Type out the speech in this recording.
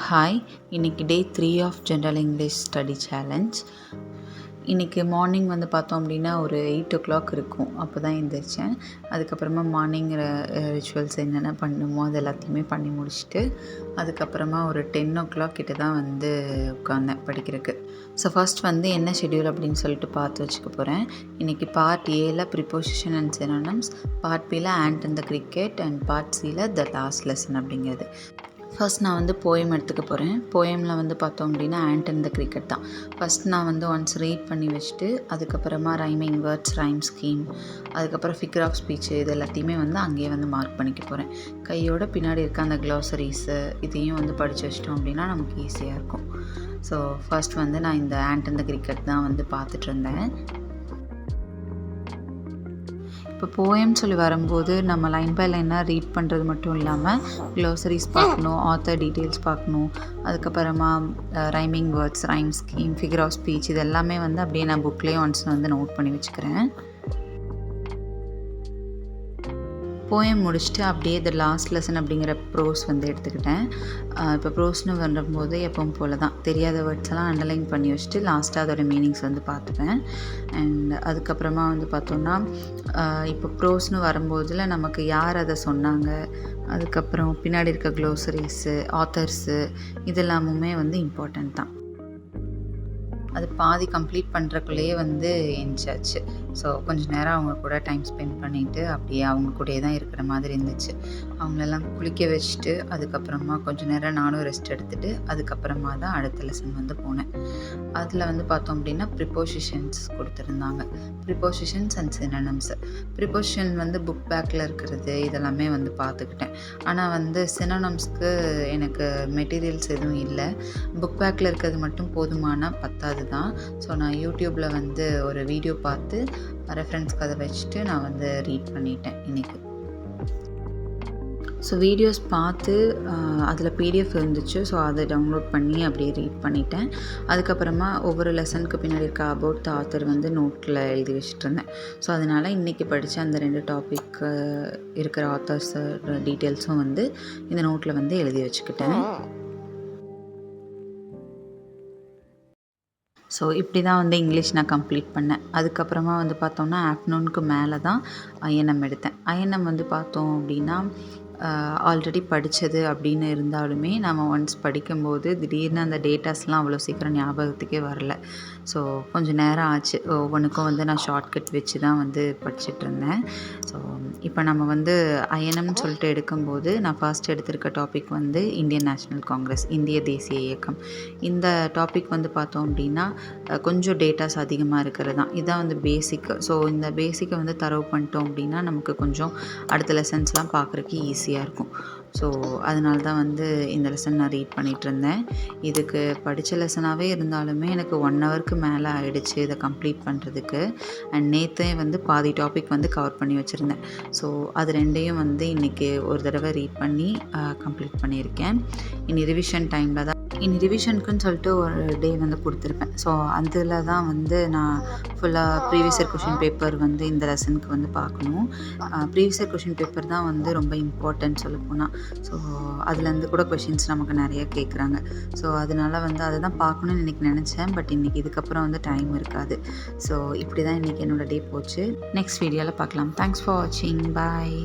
Hi இன்றைக்கி day three of general English study challenge இன்றைக்கி morning வந்து பார்த்தோம் அப்படின்னா ஒரு எயிட் ஓ கிளாக் இருக்கும். அப்போ தான் எழுந்திரிச்சேன் அதுக்கப்புறமா மார்னிங் ரிச்சுவல்ஸ் என்னென்ன பண்ணணுமோ அது எல்லாத்தையுமே பண்ணி முடிச்சுட்டு அதுக்கப்புறமா ஒரு டென் ஓ கிளாக் கிட்ட தான் வந்து உட்காந்தேன் படிக்கிறதுக்கு. ஸோ ஃபர்ஸ்ட் வந்து என்ன ஷெட்யூல் அப்படின்னு சொல்லிட்டு பார்த்து வச்சுக்க போகிறேன் இன்றைக்கி பார்ட் ஏல ப்ரிப்போசிஷன் அண்ட் சினானம்ஸ் பார்ட் பியில் ஆண்ட் இந்த கிரிக்கெட் அண்ட் பார்ட் சியில் த லாஸ்ட் லெசன் அப்படிங்கிறது. ஃபர்ஸ்ட் நான் வந்து போயம் எடுத்துக்க போகிறேன் போயமில் வந்து பார்த்தோம் அப்படின்னா ஆண்ட் அண்ட் த கிரிக்கெட் தான். ஃபஸ்ட் நான் வந்து ஒன்ஸ் ரீட் பண்ணி வச்சுட்டு அதுக்கப்புறமா ரைமிங் வேர்ட்ஸ் ரைம் ஸ்கீம் அதுக்கப்புறம் ஃபிகர் ஆஃப் ஸ்பீச் இது எல்லாத்தையுமே வந்து அங்கேயே வந்து மார்க் பண்ணிக்க போகிறேன் கையோட பின்னாடி இருக்க அந்த க்ளோசரிஸு இதையும் வந்து படித்து வச்சிட்டோம் அப்படின்னா நமக்கு ஈஸியாக இருக்கும். ஸோ ஃபஸ்ட் வந்து நான் இந்த ஆண்ட் அண்ட் த கிரிக்கெட் தான் வந்து பார்த்துட்டு இருந்தேன். இப்போ போயம் சொல்லி வரும்போது நம்ம லைன் பை லைனாக ரீட் பண்ணுறது மட்டும் இல்லாமல் க்ளோசரிஸ் பார்க்கணும் ஆத்தர் டீட்டெயில்ஸ் பார்க்கணும் அதுக்கப்புறமா rhyming words rhyme scheme figure of speech இது எல்லாமே வந்து அப்படியே நான் புக்லேயே ஒன்ஸ் வந்து நோட் பண்ணி வச்சுக்கிறேன். போயம் முடிச்சுட்டு அப்படியே த லாஸ்ட் லெசன் அப்படிங்கிற ப்ரோஸ் வந்து எடுத்துக்கிட்டேன். இப்போ ப்ரோஸ்னு வரும்போது எப்பவும் போல தான் தெரியாத வேர்ட்ஸ் எல்லாம் அண்டர்லைன் பண்ணி வச்சுட்டு லாஸ்ட்டாக அதோட மீனிங்ஸ் வந்து பார்த்துப்பேன். அண்ட் அதுக்கப்புறமா வந்து பார்த்தோன்னா இப்போ ப்ரோஸ்னு வரும்போதில் நமக்கு யார் அதை சொன்னாங்க? அதுக்கப்புறம் பின்னாடி இருக்க க்ளோசரிஸு ஆத்தர்ஸு இதெல்லாமுமே வந்து இம்பார்ட்டண்ட் தான். அது பாதி கம்ப்ளீட் பண்ணுறக்குள்ளேயே வந்து எஞ்சாச்சு. ஸோ கொஞ்சம் நேரம் அவங்க கூட டைம் ஸ்பெண்ட் பண்ணிவிட்டு அப்படியே அவங்க கூடயே தான் இருக்கிற மாதிரி இருந்துச்சு. அவங்களெல்லாம் குளிக்க வச்சுட்டு அதுக்கப்புறமா கொஞ்சம் நேரம் நானும் ரெஸ்ட் எடுத்துகிட்டு அதுக்கப்புறமா தான் அடுத்த லெசன் வந்து போனேன். அதில் வந்து பார்த்தோம் அப்படின்னா ப்ரிப்போசிஷன்ஸ் கொடுத்துருந்தாங்க. ப்ரிப்போசிஷன்ஸ் அண்ட் சினனம்ஸ் ப்ரிப்போசிஷன் வந்து புக் பேக்கில் இருக்கிறது இதெல்லாமே வந்து பார்த்துக்கிட்டேன். ஆனால் வந்து சினனம்ஸ்க்கு எனக்கு மெட்டீரியல்ஸ் எதுவும் இல்லை. புக் பேக்கில் இருக்கிறது மட்டும் போதுமானால் பத்தாது. தான். ஸோ நான் யூடியூப்பில் வந்து ஒரு வீடியோ பார்த்து ரெஃபரன்ஸ்க்கு அதை வச்சுட்டு நான் வந்து ரீட் பண்ணிட்டேன் இன்றைக்கி ஸோ வீடியோஸ் பார்த்து அதில் பிடிஎஃப் இருந்துச்சு. ஸோ அதை டவுன்லோட் பண்ணி அப்படியே ரீட் பண்ணிட்டேன். அதுக்கப்புறமா ஒவ்வொரு லெசனுக்கு பின்னாடி இருக்க அபவுட் த ஆத்தர் வந்து நோட்டில் எழுதி வச்சுட்டு இருந்தேன். ஸோ அதனால் இன்றைக்கி படித்த அந்த ரெண்டு டாபிக் இருக்கிற ஆத்தர்ஸ் டீட்டெயில்ஸும் வந்து இந்த நோட்டில் வந்து எழுதி வச்சுக்கிட்டேன். ஸோ இப்படி தான் வந்து இங்கிலீஷ் நான் கம்ப்ளீட் பண்ணேன். அதுக்கப்புறமா வந்து பார்த்தோம்னா ஆஃப்டர்நூனுக்கு மேலே தான் ஐஎன்எம் எடுத்தேன். ஐஎன்எம் வந்து பார்த்தோம் அப்படின்னா ஆல்ரெடி படித்தது அப்படின்னு இருந்தாலுமே நம்ம ஒன்ஸ் படிக்கும்போது திடீர்னு அந்த டேட்டாஸ்லாம் அவ்வளோ சீக்கிரம் ஞாபகத்துக்கே வரல. ஸோ கொஞ்சம் நேரம் ஆச்சு. ஒவ்வொன்றுக்கும் வந்து நான் ஷார்ட்கட் வச்சு தான் வந்து படிச்சுட்டு இருந்தேன். ஸோ இப்போ நம்ம வந்து ஐஎன்எம்னு சொல்லிட்டு எடுக்கும்போது நான் ஃபர்ஸ்ட் எடுத்திருக்க டாபிக் வந்து இந்தியன் நேஷ்னல் காங்கிரஸ் இந்திய தேசிய இயக்கம். இந்த டாபிக் வந்து பார்த்தோம் அப்படின்னா கொஞ்சம் டேட்டாஸ் அதிகமாக இருக்கிறது தான். இதுதான் வந்து பேசிக்கு ஸோ இந்த பேசிக்கை வந்து தரவு பண்ணிட்டோம் அப்படின்னா நமக்கு கொஞ்சம் அடுத்த லெசன்ஸ்லாம் பார்க்குறக்கு ஈஸியாக இருக்கும். ஸோ அதனால தான் வந்து இந்த லெசன் நான் ரீட் பண்ணிகிட்டு இருந்தேன் இதுக்கு படித்த லெசனாகவே இருந்தாலுமே எனக்கு ஒன் ஹவருக்கு மேலே ஆகிடுச்சு இதை கம்ப்ளீட் பண்ணுறதுக்கு அண்ட் நேற்றே வந்து பாதி டாபிக் வந்து கவர் பண்ணி வச்சுருந்தேன். ஸோ அது ரெண்டையும் வந்து இன்றைக்கி ஒரு தடவை ரீட் பண்ணி கம்ப்ளீட் பண்ணியிருக்கேன். இனி ரிவிஷன் டைமில் தான் இனி ரிவிஷனுக்குன்னு சொல்லிட்டு ஒரு டே வந்து கொடுத்துருப்பேன். ஸோ அதில் தான் வந்து நான் ஃபுல்லாக ப்ரீவியஸ் இயர் கொஷின் பேப்பர் வந்து இந்த லெசனுக்கு வந்து பார்க்கணும். ப்ரீவியஸ் இயர் கொஷின் பேப்பர் தான் வந்து ரொம்ப இம்பார்ட்டன்ட் சொல்லப்போனால் ஸோ அதுலேருந்து கூட கொஷின்ஸ் நமக்கு நிறைய கேட்குறாங்க ஸோ அதனால வந்து அதை தான் பார்க்கணுன்னு இன்றைக்கி நினச்சேன். பட் இன்றைக்கி இதுக்கப்புறம் வந்து டைம் இருக்காது. ஸோ இப்படி தான் இன்றைக்கி என்னோடய டே போச்சு நெக்ஸ்ட் வீடியோவில் பார்க்கலாம். தேங்க்ஸ் ஃபார் வாட்சிங் பாய்